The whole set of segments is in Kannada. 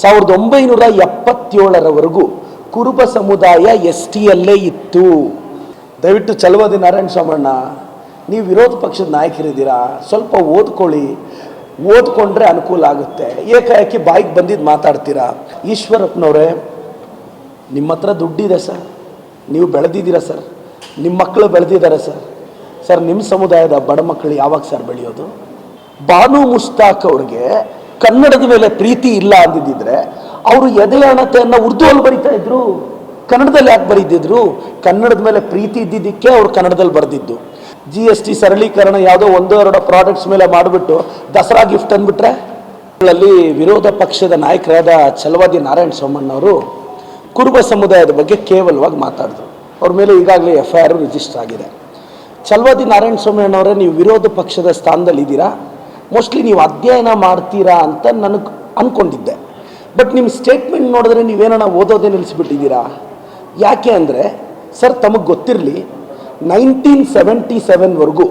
ಸಾವಿರದ ಒಂಬೈನೂರ ಎಪ್ಪತ್ತೇಳರವರೆಗೂ ಕುರುಬ ಸಮುದಾಯ ಎಸ್ ಟಿಯಲ್ಲೇ ಇತ್ತು. ದಯವಿಟ್ಟು ಚಲುವದಿ ನಾರಾಯಣ ಸ್ವಾಮಣ್ಣ, ನೀವು ವಿರೋಧ ಪಕ್ಷದ ನಾಯಕರಿದ್ದೀರಾ? ಸ್ವಲ್ಪ ಓದ್ಕೊಳ್ಳಿ. ಓದ್ಕೊಂಡ್ರೆ ಅನುಕೂಲ ಆಗುತ್ತೆ. ಏಕಾಏಕಿ ಬಾಯಿಗೆ ಬಂದಿದ್ದು ಮಾತಾಡ್ತೀರಾ? ಈಶ್ವರಪ್ಪನವರೇ, ನಿಮ್ಮ ಹತ್ರ ದುಡ್ಡಿದೆ ಸರ್. ನೀವು ಬೆಳೆದಿದ್ದೀರಾ ಸರ್? ನಿಮ್ಮ ಮಕ್ಕಳು ಬೆಳೆದಿದ್ದಾರೆ ಸರ್. ಸರ್, ನಿಮ್ಮ ಸಮುದಾಯದ ಬಡ ಮಕ್ಕಳು ಯಾವಾಗ ಸರ್ ಬೆಳೆಯೋದು? ಬಾನು ಮುಸ್ತಾಕ್ ಅವ್ರಿಗೆ ಕನ್ನಡದ ಮೇಲೆ ಪ್ರೀತಿ ಇಲ್ಲ ಅಂದಿದ್ದಿದ್ರೆ ಅವರು ಎದೆ ಅಣತೆಯನ್ನು ಉರ್ದುವಲ್ಲಿ ಬರಿತಾ ಇದ್ರು. ಕನ್ನಡದಲ್ಲಿ ಯಾಕೆ ಬರೀದಿದ್ರು? ಕನ್ನಡದ ಮೇಲೆ ಪ್ರೀತಿ ಇದ್ದಿದ್ದಕ್ಕೆ ಅವರು ಕನ್ನಡದಲ್ಲಿ ಬರೆದಿದ್ದು. ಜಿ ಎಸ್ ಟಿ ಸರಳೀಕರಣ ಯಾವುದೋ ಒಂದೋ ಎರಡು ಪ್ರಾಡಕ್ಟ್ಸ್ ಮೇಲೆ ಮಾಡಿಬಿಟ್ಟು ದಸರಾ ಗಿಫ್ಟ್ ಅಂದ್ಬಿಟ್ರೆ? ಗಳಲ್ಲಿ ವಿರೋಧ ಪಕ್ಷದ ನಾಯಕರಾದ ಚಲವಾದಿ ನಾರಾಯಣ ಸೋಮಣ್ಣವರು ಕುರುಬ ಸಮುದಾಯದ ಬಗ್ಗೆ ಕೇವಲವಾಗಿ ಮಾತಾಡಿದ್ರು. ಅವ್ರ ಮೇಲೆ ಈಗಾಗಲೇ ಎಫ್ ಐ ಆರ್ ರಿಜಿಸ್ಟರ್ ಆಗಿದೆ. ಚಲವಾದಿ ನಾರಾಯಣ ಸೋಮಣ್ಣವರೇ ನೀವು ವಿರೋಧ ಪಕ್ಷದ ಸ್ಥಾನದಲ್ಲಿ ಇದ್ದೀರಾ ಮೋಸ್ಟ್ಲಿ ನೀವು ಅಧ್ಯಯನ ಮಾಡ್ತೀರಾ ಅಂತ ನನಗೆ ಅಂದ್ಕೊಂಡಿದ್ದೆ ಬಟ್ ನಿಮ್ಮ ಸ್ಟೇಟ್ಮೆಂಟ್ ನೋಡಿದ್ರೆ ನೀವೇನೋ ಓದೋದೇ ನಿಲ್ಲಿಸ್ಬಿಟ್ಟಿದ್ದೀರಾ ಯಾಕೆ ಅಂದರೆ, ಸರ್ ತಮಗೆ ಗೊತ್ತಿರಲಿ ನೈನ್ಟೀನ್ ಸೆವೆಂಟಿ ಸೆವೆನ್ವರೆಗೂ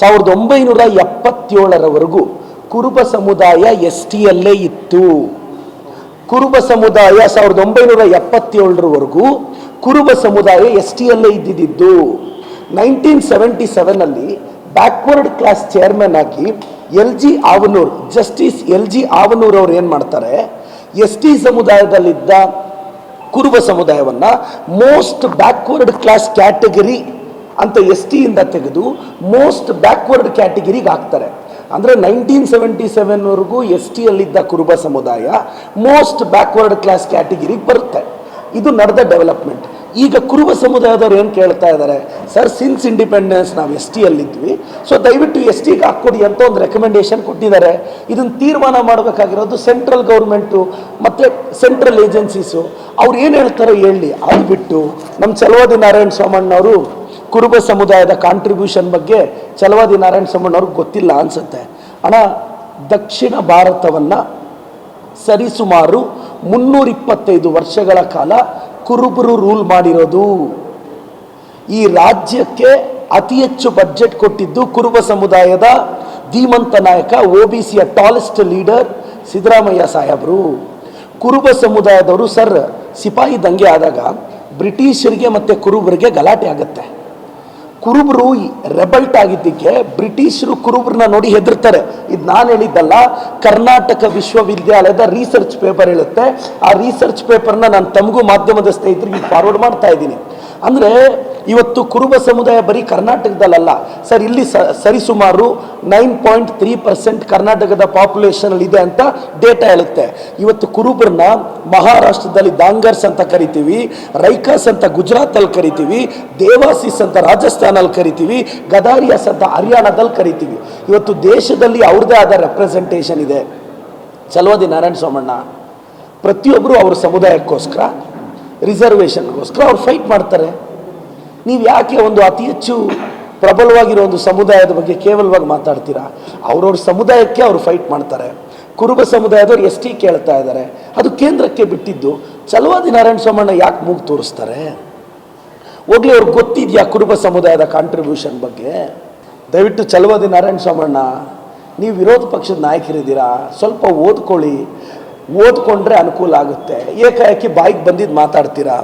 ಸಾವಿರದ ಒಂಬೈನೂರ ಎಪ್ಪತ್ತೇಳರವರೆಗೂ ಕುರುಬ ಸಮುದಾಯ ಎಸ್ ಟಿಯಲ್ಲೇ ಇತ್ತು. ಕುರುಬ ಸಮುದಾಯ ಸಾವಿರದ ಒಂಬೈನೂರ ಎಪ್ಪತ್ತೇಳರವರೆಗೂ ಕುರುಬ ಸಮುದಾಯ ಎಸ್ ಟಿಯಲ್ಲೇ ಇದ್ದಿದ್ದು. ನೈನ್ಟೀನ್ ಸೆವೆಂಟಿ ಸೆವೆನಲ್ಲಿ ಬ್ಯಾಕ್ವರ್ಡ್ ಕ್ಲಾಸ್ ಚೇರ್ಮನ್ ಆಗಿ L G Havanur justice L G Havanur ಅವ್ರು ಏನು ಮಾಡ್ತಾರೆ? ಎಸ್ ಟಿ ಸಮುದಾಯದಲ್ಲಿದ್ದ ಕುರುಬ ಸಮುದಾಯವನ್ನ ಮೋಸ್ಟ್ ಬ್ಯಾಕ್ವರ್ಡ್ ಕ್ಲಾಸ್ ಕ್ಯಾಟಗರಿ ಅಂತ ಎಸ್ ಟಿಯಿಂದ ತೆಗೆದು ಮೋಸ್ಟ್ ಬ್ಯಾಕ್ವರ್ಡ್ ಕ್ಯಾಟಗರಿಗೆ ಹಾಕ್ತಾರೆ. ಅಂದರೆ ನೈನ್ಟೀನ್ ಸೆವೆಂಟಿ ಸೆವೆನ್ವರೆಗೂ ಎಸ್ ಟಿಯಲ್ಲಿದ್ದ ಕುರುಬ ಸಮುದಾಯ ಮೋಸ್ಟ್ ಬ್ಯಾಕ್ವರ್ಡ್ ಕ್ಲಾಸ್ ಕ್ಯಾಟಗರಿಗೆ ಬರುತ್ತೆ. ಇದು ನಡೆದ ಡೆವಲಪ್ಮೆಂಟ್ ಈಗ ಕುರುಬ ಸಮುದಾಯದವ್ರು ಏನು ಕೇಳ್ತಾ ಇದ್ದಾರೆ ಸರ್ ಸಿನ್ಸ್ ಇಂಡಿಪೆಂಡೆನ್ಸ್ ನಾವು ಎಸ್ ಟಿಯಲ್ಲಿದ್ವಿ ಸೊ ದಯವಿಟ್ಟು ಎಸ್ ಟಿಗೆ ಹಾಕ್ಕೊಡಿ ಅಂತ ಒಂದು ರೆಕಮೆಂಡೇಶನ್ ಕೊಟ್ಟಿದ್ದಾರೆ. ಇದನ್ನು ತೀರ್ಮಾನ ಮಾಡಬೇಕಾಗಿರೋದು ಸೆಂಟ್ರಲ್ ಗೌರ್ಮೆಂಟು ಮತ್ತು ಸೆಂಟ್ರಲ್ ಏಜೆನ್ಸೀಸು ಅವ್ರು ಏನು ಹೇಳ್ತಾರೋ ಹೇಳಿ. ಅದು ಬಿಟ್ಟು ನಮ್ಮ ಚಲವಾದಿ ನಾರಾಯಣ ಸೋಮಣ್ಣವರು ಕುರುಬ ಸಮುದಾಯದ ಕಾಂಟ್ರಿಬ್ಯೂಷನ್ ಬಗ್ಗೆ ಚಲವಾದಿ ನಾರಾಯಣ ಸೋಮಣ್ಣವ್ರಿಗೆ ಗೊತ್ತಿಲ್ಲ ಅನಿಸುತ್ತೆ. ಅಣ್ಣ, ದಕ್ಷಿಣ ಭಾರತವನ್ನು ಸರಿಸುಮಾರು ಮುನ್ನೂರಿಪ್ಪತ್ತೈದು ವರ್ಷಗಳ ಕಾಲ ಕುರುಬರು ರೂಲ್ ಮಾಡಿರೋದು, ಈ ರಾಜ್ಯಕ್ಕೆ ಅತಿ ಹೆಚ್ಚು ಬಜೆಟ್ ಕೊಟ್ಟಿದ್ದು ಕುರುಬ ಸಮುದಾಯದ ಧೀಮಂತ ನಾಯಕ ಒ ಬಿ ಸಿಯ ಟಾಲೆಸ್ಟ್ ಲೀಡರ್ ಸಿದ್ದರಾಮಯ್ಯ ಸಾಹೇಬರು. ಕುರುಬ ಸಮುದಾಯದವರು ಸರ್ ಸಿಪಾಯಿ ದಂಗೆ ಆದಾಗ ಬ್ರಿಟಿಷರಿಗೆ ಮತ್ತು ಕುರುಬರಿಗೆ ಗಲಾಟೆ ಆಗುತ್ತೆ. ಕುರುಬರು ರೆಬಲ್ಟ್ ಆಗಿದ್ದಕ್ಕೆ ಬ್ರಿಟಿಷರು ಕುರುಬರನ್ನ ನೋಡಿ ಹೆದರ್ತಾರೆ. ಇದು ನಾನು ಹೇಳಿದ್ದಲ್ಲ, ಕರ್ನಾಟಕ ವಿಶ್ವವಿದ್ಯಾಲಯದ ರಿಸರ್ಚ್ ಪೇಪರ್ ಹೇಳುತ್ತೆ. ಆ ರಿಸರ್ಚ್ ಪೇಪರ್ನ ನಾನು ತಮಗೂ ಮಾಧ್ಯಮದ ಸ್ನೇಹಿತರಿಗೆ ಫಾರ್ವರ್ಡ್ ಮಾಡ್ತಾ ಇದ್ದೀನಿ. ಅಂದರೆ ಇವತ್ತು ಕುರುಬ ಸಮುದಾಯ ಬರೀ ಕರ್ನಾಟಕದಲ್ಲ ಸರ್ ಇಲ್ಲಿ ಸರಿಸುಮಾರು ನೈನ್ ಪಾಯಿಂಟ್ ತ್ರೀ ಪರ್ಸೆಂಟ್ ಕರ್ನಾಟಕದ ಪಾಪ್ಯುಲೇಷನ್ ಇದೆ ಅಂತ ಡೇಟಾ ಹೇಳುತ್ತೆ. ಇವತ್ತು ಕುರುಬರನ್ನ ಮಹಾರಾಷ್ಟ್ರದಲ್ಲಿ ದಾಂಗರ್ಸ್ ಅಂತ ಕರಿತೀವಿ ರೈಕಾಸ್ ಅಂತ ಗುಜರಾತಲ್ಲಿ ಕರಿತೀವಿ ದೇವಾಸಿಸ್ ಅಂತ ರಾಜಸ್ಥಾನಲ್ಲಿ ಕರಿತೀವಿ ಗದಾರಿಯಾಸ್ ಅಂತ ಹರಿಯಾಣದಲ್ಲಿ ಕರಿತೀವಿ. ಇವತ್ತು ದೇಶದಲ್ಲಿ ಅವ್ರದ್ದೇ ಆದ ರೆಪ್ರೆಸೆಂಟೇಷನ್ ಇದೆ. ಚಲವಾದಿ ನಾರಾಯಣ ಸೋಮಣ್ಣ. ಪ್ರತಿಯೊಬ್ಬರು ಅವ್ರ ಸಮುದಾಯಕ್ಕೋಸ್ಕರ ರಿಸರ್ವೇಷನ್ಗೋಸ್ಕರ ಅವ್ರು ಫೈಟ್ ಮಾಡ್ತಾರೆ. ನೀವು ಯಾಕೆ ಒಂದು ಅತಿ ಹೆಚ್ಚು ಪ್ರಬಲವಾಗಿರೋ ಒಂದು ಸಮುದಾಯದ ಬಗ್ಗೆ ಕೇವಲವಾಗಿ ಮಾತಾಡ್ತೀರಾ? ಅವ್ರವ್ರ ಸಮುದಾಯಕ್ಕೆ ಅವರು ಫೈಟ್ ಮಾಡ್ತಾರೆ. ಕುರುಬ ಸಮುದಾಯದವ್ರು ಎಸ್ ಕೇಳ್ತಾ ಇದ್ದಾರೆ ಅದು ಕೇಂದ್ರಕ್ಕೆ ಬಿಟ್ಟಿದ್ದು. ಚಲವಾದಿ ನಾರಾಯಣ ಸೋಮಣ್ಣ ಯಾಕೆ ಮೂಗು ತೋರಿಸ್ತಾರೆ? ಹೋಗ್ಲಿ, ಅವ್ರಿಗೆ ಗೊತ್ತಿದೆಯಾ ಕುರುಬ ಸಮುದಾಯದ ಕಾಂಟ್ರಿಬ್ಯೂಷನ್ ಬಗ್ಗೆ? ದಯವಿಟ್ಟು ಚಲುವದಿ ನಾರಾಯಣ ಸ್ವಾಮಣ್ಣ, ನೀವು ವಿರೋಧ ಪಕ್ಷದ ನಾಯಕರಿದ್ದೀರಾ? ಸ್ವಲ್ಪ ಓದ್ಕೊಳ್ಳಿ. ಓದ್ಕೊಂಡ್ರೆ ಅನುಕೂಲ ಆಗುತ್ತೆ. ಏಕಾಏಕಿ ಬಾಯಿಗೆ ಬಂದಿದ್ದು ಮಾತಾಡ್ತೀರಾ?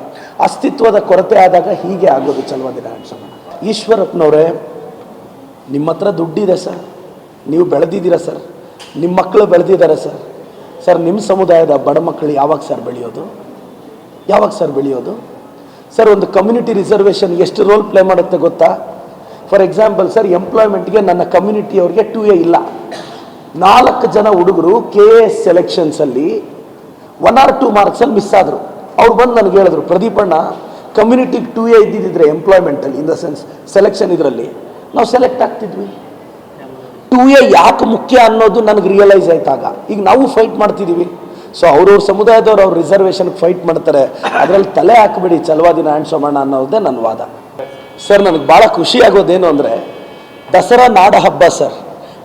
ಅಸ್ತಿತ್ವದ ಕೊರತೆ ಆದಾಗ ಹೀಗೆ ಆಗೋದು ಚಲುವದಿ ನಾರಾಯಣ ಸ್ವಾಮಣ್ಣ. ಈಶ್ವರಪ್ಪನವರೇ, ನಿಮ್ಮ ಹತ್ರ ದುಡ್ಡಿದೆ ಸರ್. ನೀವು ಬೆಳೆದಿದ್ದೀರಾ ಸರ್? ನಿಮ್ಮ ಮಕ್ಕಳು ಬೆಳೆದಿದ್ದಾರೆ ಸರ್. ಸರ್ ನಿಮ್ಮ ಸಮುದಾಯದ ಬಡ ಮಕ್ಕಳು ಯಾವಾಗ ಸರ್ ಬೆಳೆಯೋದು? ಯಾವಾಗ ಸರ್ ಬೆಳೆಯೋದು? ಸರ್ ಒಂದು ಕಮ್ಯುನಿಟಿ ರಿಸರ್ವೇಷನ್ ಎಷ್ಟು ರೋಲ್ ಪ್ಲೇ ಮಾಡುತ್ತೆ ಗೊತ್ತಾ? ಫಾರ್ ಎಕ್ಸಾಂಪಲ್ ಸರ್ ಎಂಪ್ಲಾಯ್ಮೆಂಟ್ಗೆ ನನ್ನ ಕಮ್ಯುನಿಟಿಯವ್ರಿಗೆ ಟು ಎ ಇಲ್ಲ. ನಾಲ್ಕು ಜನ ಹುಡುಗರು ಕೆ ಎ ಎಸ್ ಸೆಲೆಕ್ಷನ್ಸಲ್ಲಿ ಒನ್ ಆರ್ ಟು ಮಾರ್ಕ್ಸಲ್ಲಿ ಮಿಸ್ ಆದರು. ಅವ್ರು ಬಂದು ನನಗೆ ಹೇಳಿದ್ರು ಪ್ರದೀಪಣ್ಣ ಕಮ್ಯುನಿಟಿಗೆ ಟು ಎ ಇದ್ದಿದ್ದರೆ ಎಂಪ್ಲಾಯ್ಮೆಂಟಲ್ಲಿ ಇನ್ ದ ಸೆನ್ಸ್ ಸೆಲೆಕ್ಷನ್ ಇದರಲ್ಲಿ, ನಾವು ಸೆಲೆಕ್ಟ್ ಆಗ್ತಿದ್ವಿ. ಟು ಎ ಯಾಕೆ ಮುಖ್ಯ ಅನ್ನೋದು ನನಗೆ ರಿಯಲೈಸ್ ಆಯ್ತಾಗ. ಈಗ ನಾವು ಫೈಟ್ ಮಾಡ್ತಿದ್ದೀವಿ ಸೊ ಅವ್ರವ್ರ ಸಮುದಾಯದವ್ರು ಅವ್ರ ರಿಸರ್ವೇಷನ್ಗೆ ಫೈಟ್ ಮಾಡ್ತಾರೆ. ಅದರಲ್ಲಿ ತಲೆ ಹಾಕಬೇಡಿ ಚಲವಾದಿನ ಸೋಮಣ್ಣ ಅನ್ನೋದೇ ನನ್ನ ವಾದ. ಸರ್ ನನಗೆ ಭಾಳ ಖುಷಿ ಆಗೋದೇನು ಅಂದರೆ, ದಸರಾ ನಾಡ ಹಬ್ಬ ಸರ್.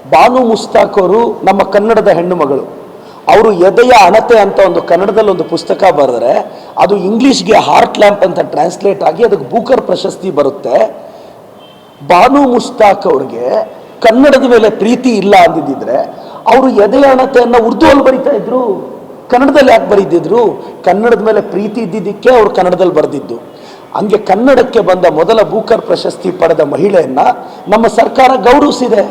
ಬಾನು ಮುಸ್ತಾಕ್ ಅವರು ನಮ್ಮ ಕನ್ನಡದ ಹೆಣ್ಣು ಮಗಳು. ಅವರು ಎದೆಯ ಅಣತೆ ಅಂತ ಒಂದು ಕನ್ನಡದಲ್ಲಿ ಒಂದು ಪುಸ್ತಕ ಬರೆದ್ರೆ, ಅದು ಇಂಗ್ಲೀಷ್ಗೆ ಹಾರ್ಟ್ ಲ್ಯಾಂಪ್ ಅಂತ ಟ್ರಾನ್ಸ್ಲೇಟ್ ಆಗಿ ಅದಕ್ಕೆ ಬೂಕರ್ ಪ್ರಶಸ್ತಿ ಬರುತ್ತೆ. ಬಾನು ಮುಸ್ತಾಕ್ ಅವ್ರಿಗೆ ಕನ್ನಡದ ಮೇಲೆ ಪ್ರೀತಿ ಇಲ್ಲ ಅಂದಿದ್ದಿದ್ರೆ, ಅವರು ಎದೆಯ ಅಣತೆಯನ್ನು ಉರ್ದುವಲ್ಲಿ ಬರಿತಾ ಇದ್ರು. ಕನ್ನಡದಲ್ಲಿ ಯಾಕೆ ಬರೀದಿದ್ರು? ಕನ್ನಡದ ಮೇಲೆ ಪ್ರೀತಿ ಇದ್ದಿದ್ದಕ್ಕೆ ಅವರು ಕನ್ನಡದಲ್ಲಿ ಬರೆದಿದ್ದು. ಹಂಗೆ ಕನ್ನಡಕ್ಕೆ ಬಂದ ಮೊದಲ ಬೂಕರ್ ಪ್ರಶಸ್ತಿ ಪಡೆದ ಮಹಿಳೆಯನ್ನ ನಮ್ಮ ಸರ್ಕಾರ ಗೌರವಿಸಿದೆ.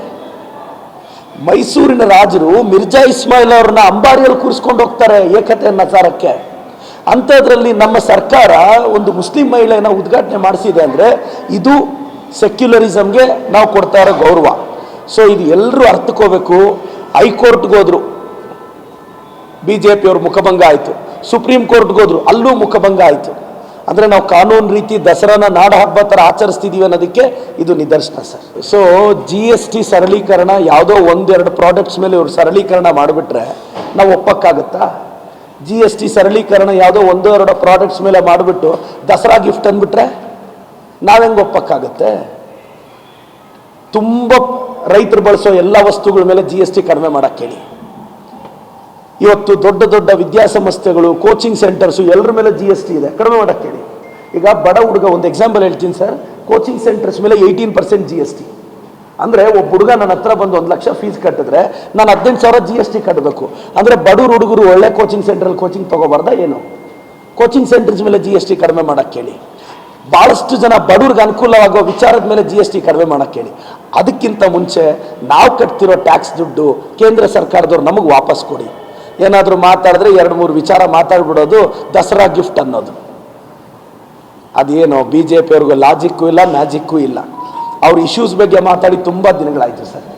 ಮೈಸೂರಿನ ರಾಜರು ಮಿರ್ಜಾ ಇಸ್ಮಾಯಿಲ್ ಅವ್ರನ್ನ ಅಂಬಾರಿಯಲ್ಲಿ ಕೂರಿಸ್ಕೊಂಡು ಹೋಗ್ತಾರೆ ಏಕತೆ ನಸಾರಕ್ಕೆ ಅಂಥದ್ರಲ್ಲಿ ನಮ್ಮ ಸರ್ಕಾರ ಒಂದು ಮುಸ್ಲಿಂ ಮಹಿಳೆಯನ್ನ ಉದ್ಘಾಟನೆ ಮಾಡಿಸಿದೆ ಅಂದರೆ ಇದು ಸೆಕ್ಯುಲರಿಸಮ್ಗೆ ನಾವು ಕೊಡ್ತಾ ಇರೋ ಗೌರವ. ಸೊ ಇದು ಎಲ್ಲರೂ ಅರ್ಥಕೋಬೇಕು ಹೈಕೋರ್ಟ್ಗೆ ಹೋದ್ರು. ಬಿ ಜೆ ಪಿಯವ್ರ ಮುಖಭಂಗ ಆಯಿತು. ಸುಪ್ರೀಂ ಕೋರ್ಟ್ಗೆ ಹೋದ್ರು, ಅಲ್ಲೂ ಮುಖಭಂಗ ಆಯಿತು. ಅಂದರೆ ನಾವು ಕಾನೂನು ರೀತಿ ದಸರಾನ ನಾಡ ಹಬ್ಬ ಥರ ಆಚರಿಸ್ತಿದ್ದೀವಿ ಅನ್ನೋದಕ್ಕೆ ಇದು ನಿದರ್ಶನ sir. So G S T ಸರಳೀಕರಣ ಯಾವುದೋ ಒಂದೆರಡು ಪ್ರಾಡಕ್ಟ್ಸ್ ಮೇಲೆ ಇವರು ಸರಳೀಕರಣ ಮಾಡಿಬಿಟ್ರೆ ನಾವು ಒಪ್ಪಕ್ಕಾಗುತ್ತಾ? ಜಿ ಎಸ್ ಟಿ ಸರಳೀಕರಣ ಯಾವುದೋ ಒಂದೋ ಎರಡು ಪ್ರಾಡಕ್ಟ್ಸ್ ಮೇಲೆ ಮಾಡಿಬಿಟ್ಟು ದಸರಾ ಗಿಫ್ಟ್ ಅಂದ್ಬಿಟ್ರೆ ನಾವು ಹೆಂಗೆ ಒಪ್ಪಕ್ಕಾಗತ್ತೆ? ತುಂಬ ರೈತರು ಬಳಸೋ ಎಲ್ಲ ವಸ್ತುಗಳ ಮೇಲೆ ಜಿ ಎಸ್ ಟಿ ಕಡಿಮೆ ಮಾಡಕ್ಕೆ ಹೇಳಿ. ಇವತ್ತು ದೊಡ್ಡ ದೊಡ್ಡ ವಿದ್ಯಾಸಂಸ್ಥೆಗಳು ಕೋಚಿಂಗ್ ಸೆಂಟರ್ಸು ಎಲ್ಲರ ಮೇಲೆ ಜಿ ಎಸ್ ಟಿ ಇದೆ. ಕಡಿಮೆ ಮಾಡಕ್ಕೆ ಹೇಳಿ. ಈಗ ಬಡ ಹುಡುಗ, ಒಂದು ಎಕ್ಸಾಂಪಲ್ ಹೇಳ್ತೀನಿ ಸರ್ ಕೋಚಿಂಗ್ ಸೆಂಟರ್ಸ್ ಮೇಲೆ eighteen percent G S T ಅಂದರೆ ಒಬ್ಬ ಹುಡುಗ ನನ್ನ ಹತ್ರ ಬಂದು ಒಂದು ಲಕ್ಷ ಫೀಸ್ ಕಟ್ಟಿದ್ರೆ ನಾನು ಹದಿನೆಂಟು ಸಾವಿರ ಜಿ ಎಸ್ ಟಿ ಕಟ್ಟಬೇಕು ಅಂದರೆ ಬಡವ್ರ ಹುಡುಗರು ಒಳ್ಳೆ ಕೋಚಿಂಗ್ ಸೆಂಟ್ರಲ್ಲಿ ಕೋಚಿಂಗ್ ತೊಗೋಬಾರ್ದ ಏನು? ಕೋಚಿಂಗ್ ಸೆಂಟರ್ಸ್ ಮೇಲೆ ಜಿ ಎಸ್ ಟಿ ಕಡಿಮೆ ಮಾಡಕ್ಕೆ ಹೇಳಿ. ಭಾಳಷ್ಟು ಜನ ಬಡವ್ರಿಗೆ ಅನುಕೂಲವಾಗೋ ವಿಚಾರದ ಮೇಲೆ ಜಿ ಎಸ್ ಟಿ ಕಡಿಮೆ ಮಾಡಕ್ಕೆ ಹೇಳಿ. ಅದಕ್ಕಿಂತ ಮುಂಚೆ ನಾವು ಕಟ್ತಿರೋ ಟ್ಯಾಕ್ಸ್ ದುಡ್ಡು ಕೇಂದ್ರ ಸರ್ಕಾರದವ್ರು ನಮಗೆ ವಾಪಸ್ ಕೊಡಿ. ಏನಾದರೂ ಮಾತಾಡಿದ್ರೆ ಎರಡು ಮೂರು ವಿಚಾರ ಮಾತಾಡ್ಬಿಡೋದು ದಸರಾ ಗಿಫ್ಟ್ ಅನ್ನೋದು. ಅದೇನು ಬಿ ಜೆ ಪಿಯವ್ರಿಗೂ ಲಾಜಿಕ್ಕೂ ಇಲ್ಲ ಮ್ಯಾಜಿಕ್ಕೂ ಇಲ್ಲ. ಅವ್ರ ಇಶ್ಯೂಸ್ ಬಗ್ಗೆ ಮಾತಾಡಿ ತುಂಬ ದಿನಗಳಾಯಿತು ಸರ್.